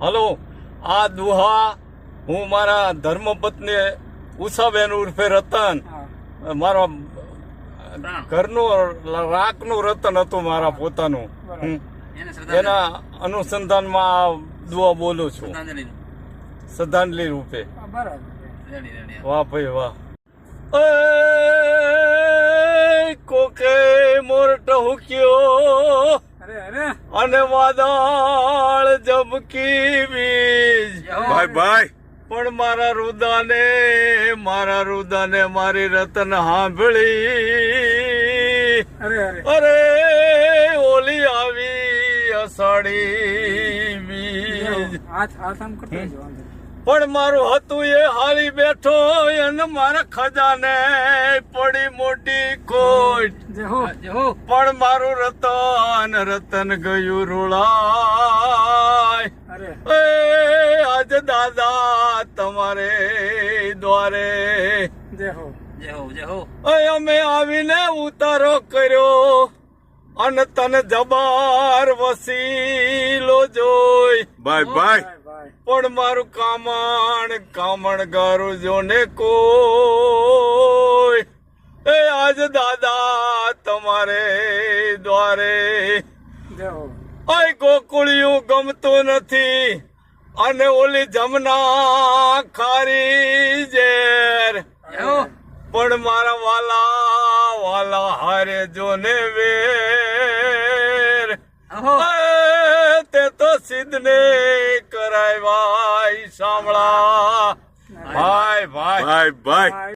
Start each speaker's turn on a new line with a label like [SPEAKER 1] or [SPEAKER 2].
[SPEAKER 1] Hello આ દુહા હું મારા ધર્મપત્ની ઉષાબેન ઉર્ફે રતન. મારા ઘરનું રાખનું રતન હતું મારા પોતાનું. હમ.
[SPEAKER 2] એને
[SPEAKER 1] અનુસંધાનમાં આ દુઆ બોલું છું.
[SPEAKER 2] શ્રદ્ધાંજલિ.
[SPEAKER 1] રૂપે.
[SPEAKER 3] હા,
[SPEAKER 1] વાહ ભાઈ વાહ. કોકે મોરટ હુક્યો વાદળ જબકી બીજ
[SPEAKER 2] ભાઈ,
[SPEAKER 1] ભાઈ. પણ મારા રુદાને મારા રુદાને મારી રતન સાંભળી
[SPEAKER 3] અરે
[SPEAKER 1] ઓલી આવી અસાડી બીજ. પણ મારું હતું એ હારી બેઠો અને મારા ખજાને પડી મોટી
[SPEAKER 3] હો
[SPEAKER 1] પણ મારું રતન રતન ગયું રૂળાય.
[SPEAKER 3] અરે.
[SPEAKER 1] આજ દાદા તમારે દ્વારે.
[SPEAKER 3] જય હો
[SPEAKER 1] અમે આવીને ઉતારો કર્યો. અને તને જબાર વસીલો જોઈ. બાય
[SPEAKER 3] ભાઈ ભાઈ
[SPEAKER 1] પણ મારું કામણ કામણ ગારું જો ને કોઈ એ આજ દાદા તમારે દ્વારે. આય ગોકુળિયું ગમતું નથી અને ઓલી જમના ખારી ઝેર. પણ મારા વાલા વાલા હારે જો ને વેર તે તો સિદ્ધને કરાય ભાઈ સાંભળા ભાઈ ભાઈ. ભાઈ ભાઈ.
[SPEAKER 3] ભાઈ.